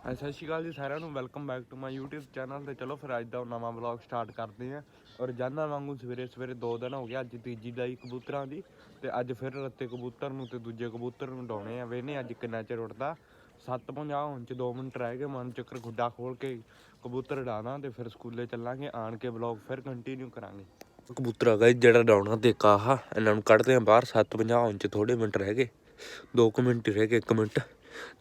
ਸਤਿ ਸ਼੍ਰੀ ਅਕਾਲ ਜੀ ਸਾਰਿਆਂ ਨੂੰ welcome back to my YouTube channel ਤੇ ਚਲੋ ਫਿਰ ਅੱਜ ਦਾ ਨਵਾਂ ਵਲੌਗ ਸਟਾਰਟ ਕਰਦੇ ਆਂ ਔਰ ਜਾਨਾ ਵਾਂਗੂ ਸਵੇਰੇ ਸਵੇਰੇ ਦੋ ਦਿਨ ਹੋ ਗਿਆ ਅੱਜ ਤੀਜੀ ਲਾਈ ਕਬੂਤਰਾਂ ਦੀ, ਤੇ ਅੱਜ ਫਿਰ ਰੱਤੇ ਕਬੂਤਰ ਨੂੰ ਤੇ ਦੂਜੇ ਕਬੂਤਰ ਨੂੰ ਡਾਉਣੇ ਆ। ਵੇਨੇ ਅੱਜ ਕਿੰਨਾ ਚਿਰ ਉੱਡਦਾ। 7:50 ਹੁਣ ਚ 2 ਮਿੰਟ ਰਹਿ ਗਏ, ਮਨ ਚੱਕਰ ਗੁੱਡਾ ਖੋਲ ਕੇ ਕਬੂਤਰ ਡਾਣਾ ਤੇ ਫਿਰ ਸਕੂਲੇ ਚੱਲਾਂਗੇ, ਆਣ ਕੇ ਵਲੌਗ ਫਿਰ ਕੰਟੀਨਿਊ ਕਰਾਂਗੇ। ਕਬੂਤਰ ਆ ਗਿਆ ਜਿਹੜਾ ਡਾਉਣਾ ਤੇ ਕਾਹਾ ਇਹਨਾਂ ਨੂੰ ਕੱਢਦੇ ਆ ਬਾਹਰ 7:50 ਹੁਣ ਚ ਥੋੜੇ ਮਿੰਟ ਰਹਿ ਗਏ 2 ਮਿੰਟ ਹੀ ਰਹਿ ਗਏ 1 ਮਿੰਟ।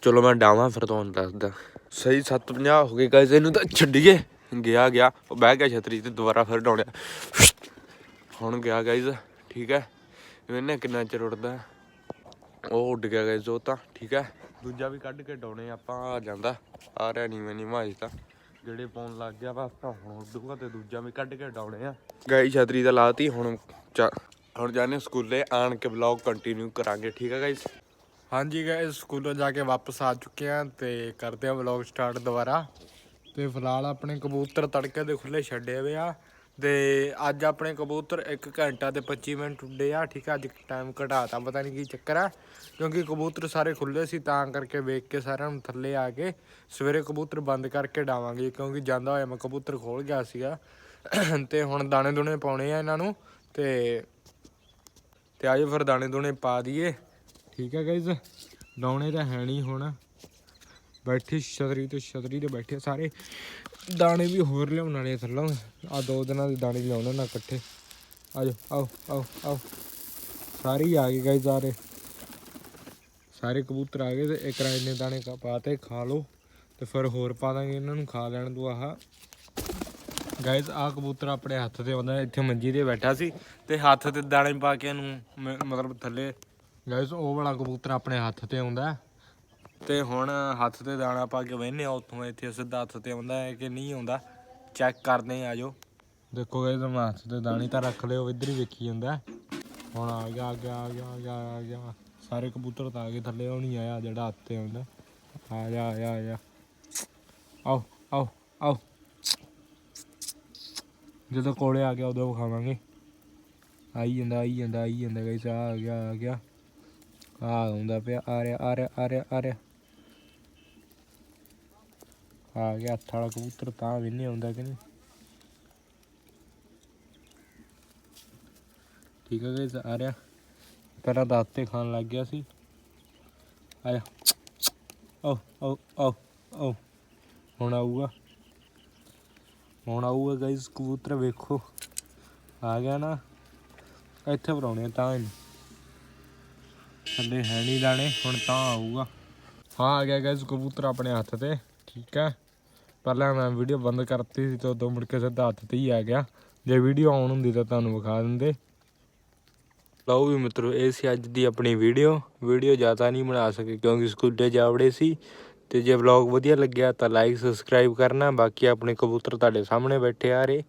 ਚਲੋ ਮੈਂ ਡਾਵਾਂ ਫਿਰ ਤੁਹਾਨੂੰ ਦੱਸਦਾ। ਸਹੀ 7:50 ਹੋ ਗਏ ਗਾਇਸ ਇਹਨੂੰ ਤਾਂ ਛੱਡੀਏ। ਗਿਆ ਗਿਆ। ਉਹ ਬਹਿ ਗਿਆ ਛਤਰੀ ਤੇ ਦੁਬਾਰਾ ਫਿਰ ਡਾਉਣਿਆ ਹੁਣ ਗਿਆ ਗਾਇਸ ਠੀਕ ਹੈ। ਇਹਨੇ ਕਿੰਨਾ ਚਿਰ ਉੱਡਦਾ। ਉਹ ਉੱਡ ਗਿਆ ਗਾਇਸ ਉਹ ਤਾਂ, ਠੀਕ ਹੈ। ਦੂਜਾ ਵੀ ਕੱਢ ਕੇ ਡਾਉਣੇ ਆਪਾਂ ਆ ਜਾਂਦਾ। ਆ ਰਿਹਾ ਨਹੀਂ ਮੈਨੀ ਮਾਜ ਤਾਂ। ਜਿਹੜੇ ਪਾਉਣ ਲੱਗ ਗਿਆ ਵਾ, ਤਾਂ ਹੁਣ ਉੱਡੂਗਾ ਤੇ ਦੂਜਾ ਵੀ ਕੱਢ ਕੇ ਡਾਉਣੇ ਆ। ਗਾਈ ਛਤਰੀ ਤਾਂ ਲਾਤੀ, ਹੁਣ ਚਾ- ਹੁਣ ਜਾਣੇ ਸਕੂਲੇ, ਆਣ ਕੇ ਵਲੌਗ ਕੰਟੀਨਿਊ ਕਰਾਂਗੇ, ਠੀਕ ਹੈ ਗਾਇਸ ਹਾਂਜੀ ਗਾਇਸ ਸਕੂਲੋਂ ਜਾ ਕੇ ਵਾਪਸ ਆ ਚੁੱਕੇ ਆ ਤੇ ਕਰਦੇ ਆ ਵਲੌਗ ਸਟਾਰਟ ਦੁਬਾਰਾ। ਤੇ ਫਿਲਹਾਲ ਆਪਣੇ ਕਬੂਤਰ ਤੜਕੇ ਦੇ ਖੁੱਲੇ ਛੱਡੇ ਹੋਏ ਆ ਤੇ ਅੱਜ ਆਪਣੇ ਕਬੂਤਰ 1 ਘੰਟਾ ਤੇ 25 ਮਿੰਟ ਉੱਡੇ ਆ, ਠੀਕ ਆ, ਅੱਜ ਟਾਈਮ ਘਟਾਤਾ, ਪਤਾ ਨਹੀਂ ਕੀ ਚੱਕਰ ਆ। ਕਿਉਂਕਿ ਕਬੂਤਰ ਸਾਰੇ ਖੁੱਲੇ ਸੀ, ਤਾਂ ਕਰਕੇ ਵੇਖ ਕੇ ਸਾਰਿਆਂ ਨੂੰ ਥੱਲੇ ਆ ਕੇ ਸਵੇਰੇ ਕਬੂਤਰ ਬੰਦ ਕਰਕੇ ਡਾਵਾਂਗੇ, ਕਿਉਂਕਿ ਜਾਂਦਾ ਹੋਇਆ ਮੈਂ ਕਬੂਤਰ ਖੋਲ ਗਿਆ ਸੀਗਾ। ਤੇ ਹੁਣ ਦਾਣੇ ਦੁਣੇ ਪਾਉਣੇ ਆ ਇਹਨਾਂ ਨੂੰ ਤੇ ਤੇ ਆਜੋ ਫਿਰ ਦਾਣੇ ਦੁਣੇ ਪਾ ਦਈਏ। ਠੀਕ ਹੈ ਗਾਇਜ਼ ਡਾਉਣੇ ਤਾਂ ਹੈ ਨਹੀਂ ਹੁਣ। ਬੈਠੇ ਛਤਰੀ ਤੇ ਛਤਰੀ ਤੇ ਬੈਠੇ ਸਾਰੇ। ਦਾਣੇ ਵੀ ਹੋਰ ਲਿਆਉਣ ਵਾਲੇ ਥੱਲੋਂ। ਆ ਦੋ ਦਿਨਾਂ ਦੇ ਦਾਣੇ ਲਿਆਉਣੇ ਨਾ ਇਕੱਠੇ। ਆਜੋ, ਆਓ ਆਓ ਆਓ। ਸਾਰੇ ਆ ਗਏ ਗਾਇਜ਼ ਸਾਰੇ। ਸਾਰੇ ਕਬੂਤਰ ਆ ਗਏ ਤੇ ਇੱਕ ਰਾਂ ਇੰਨੇ ਦਾਣੇ ਪਾਤੇ ਖਾ ਲਓ। ਤੇ ਫਿਰ ਹੋਰ ਪਾ ਦਾਂਗੇ, ਇਹਨਾਂ ਨੂੰ ਖਾ ਲੈਣ ਦੋ ਆਹ। ਗਾਇਜ਼ ਆ ਕਬੂਤਰ ਆਪਣੇ ਹੱਥ ਤੇ ਆਉਂਦਾ, ਇੱਥੇ ਮੰਜੀ ਤੇ ਬੈਠਾ ਸੀ। ਤੇ ਹੱਥ ਤੇ ਦਾਣੇ ਪਾ ਕੇ ਇਹਨੂੰ ਮ- ਮਤਲਬ ਥੱਲੇ ਗਾਇਜ਼ ਉਹ ਵਾਲਾ ਕਬੂਤਰ ਆਪਣੇ ਹੱਥ ਤੇ ਆਉਂਦਾ। ਤੇ ਹੁਣ ਹੱਥ ਤੇ ਦਾਣਾ ਪਾ ਕੇ ਵੇਨੇ ਆ ਉੱਥੋਂ ਇੱਥੇ ਸਿੱਧਾ ਹੱਥ ਤੇ ਆਉਂਦਾ ਹੈ ਕਿ ਨਹੀਂ ਆਉਂਦਾ। ਚੈੱਕ ਕਰਦੇ ਆ ਆਜੋ। ਦੇਖੋ ਗਾਇਜ਼ ਮੈਂ ਹੱਥ ਤੇ ਦਾਣੇ ਤਾਂ ਰੱਖ ਲਿਓ ਇੱਧਰ ਹੀ ਵੇਖੀ ਜਾਂਦਾ। ਹੁਣ ਆ ਗਿਆ ਆ ਗਿਆ ਆ ਗਿਆ ਆ ਗਿਆ ਆ ਗਿਆ। ਸਾਰੇ ਕਬੂਤਰ ਤਾਂ ਆ ਗਏ ਥੱਲੇ ਉਹ ਨਹੀਂ ਆਇਆ ਜਿਹੜਾ ਹੱਥ ਤੇ ਆਉਂਦਾ। ਆ ਜਾ ਆ ਜਾ ਆ ਜਾ। ਆਓ ਆਓ ਆਓ। ਜਦੋਂ ਕੋਲੇ ਆ ਗਿਆ ਉਦੋਂ ਵਿਖਾਵਾਂਗੇ। ਆਈ ਜਾਂਦਾ ਆਈ ਜਾਂਦਾ ਆਈ ਜਾਂਦਾ ਗਾਇਸ ਆ ਗਿਆ ਆ ਗਿਆ। ਆ ਆਉਂਦਾ ਪਿਆ, ਆ ਰਿਹਾ ਆ ਰਿਹਾ ਆ ਰਿਹਾ ਆ ਰਿਹਾ। ਆ ਗਿਆ ਹੱਥ ਵਾਲਾ ਕਬੂਤਰ, ਤਾਂ ਵੀ ਨਹੀਂ ਆਉਂਦਾ ਕਿ ਨਹੀਂ। ਠੀਕ ਹੈ ਗਾਇਸ, ਆ ਰਿਹਾ। ਪਹਿਲਾਂ ਤਾਂ ਖਾਣ ਲੱਗ ਗਿਆ ਸੀ। ਆ ਜਾ ਓ ਓ ਓ ਓ ਹੁਣ ਆਊਗਾ। ਹੁਣ ਆਊਗਾ ਗਾਇਸ, ਕਬੂਤਰ ਵੇਖੋ। ਆ ਗਿਆ ਨਾ। ਇੱਥੇ ਬਣਾਉਣੇ ਤਾਂ ਇਹਨੂੰ ਥੱਲੇ ਹੈ ਨਹੀਂ ਦਾਣੇ, ਹੁਣ ਤਾਂ ਆਊਗਾ। ਹਾਂ, ਆ ਗਿਆ ਗਾਇਸ ਕਬੂਤਰ ਆਪਣੇ ਹੱਥ ਤੇ, ਠੀਕ ਹੈ। ਪਹਿਲਾਂ ਮੈਂ ਵੀਡੀਓ ਬੰਦ ਕਰਤੀ ਸੀ ਤੇ ਉਦੋਂ ਮੁੜ ਕੇ ਸਿੱਧਾ ਹੱਥ ਤੇ ਹੀ ਆ ਗਿਆ। ਜੇ ਵੀਡੀਓ ਆਉਣ ਹੁੰਦੀ ਤਾਂ ਤੁਹਾਨੂੰ ਵਿਖਾ ਦਿੰਦੇ। ਲਓ ਵੀ ਮਿੱਤਰੋ, ਇਹ ਸੀ ਅੱਜ ਦੀ ਆਪਣੀ ਵੀਡੀਓ ਵੀਡੀਓ ਜ਼ਿਆਦਾ ਨਹੀਂ ਬਣਾ ਸਕੇ ਕਿਉਂਕਿ ਸਕੂਲੇ ਜਾਵੜੇ ਸੀ। ਤੇ ਜੇ ਵਲੌਗ ਵਧੀਆ ਲੱਗਿਆ ਤਾਂ ਲਾਈਕ ਸਬਸਕ੍ਰਾਈਬ ਕਰਨਾ। ਬਾਕੀ ਆਪਣੇ ਕਬੂਤਰ ਤੁਹਾਡੇ ਸਾਹਮਣੇ ਬੈਠੇ ਆ ਰਹੇ।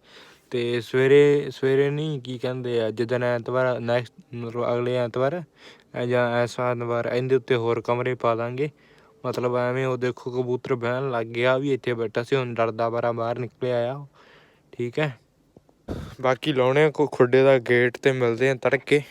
ਤੇ ਸਵੇਰੇ ਸਵੇਰੇ ਨਹੀਂ, ਕੀ ਕਹਿੰਦੇ ਆ ਜਦੋਂ ਐਤਵਾਰ ਨੈਕਸਟ ਮਤਲਬ ਅਗਲੇ ਐਤਵਾਰ ਜਾਂ ਇਸ ਐਤਵਾਰ ਇਹਦੇ ਉੱਤੇ ਹੋਰ ਕਮਰੇ ਪਾ ਦਾਂਗੇ। ਮਤਲਬ ਐਵੇਂ ਉਹ ਦੇਖੋ ਕਬੂਤਰ ਬਹਿਣ ਲੱਗ ਗਿਆ ਵੀ ਇੱਥੇ ਬੈਠਾ ਸੀ, ਹੁਣ ਡਰਦਾ ਬਾਰਾ ਬਾਹਰ ਨਿਕਲਿਆ ਆ ਠੀਕ ਹੈ। ਬਾਕੀ ਲਾਉਣੇ ਆ, ਕੋ ਖੁੱਡੇ ਦਾ ਗੇਟ ਤੇ ਮਿਲਦੇ ਆ ਤੜਕੇ।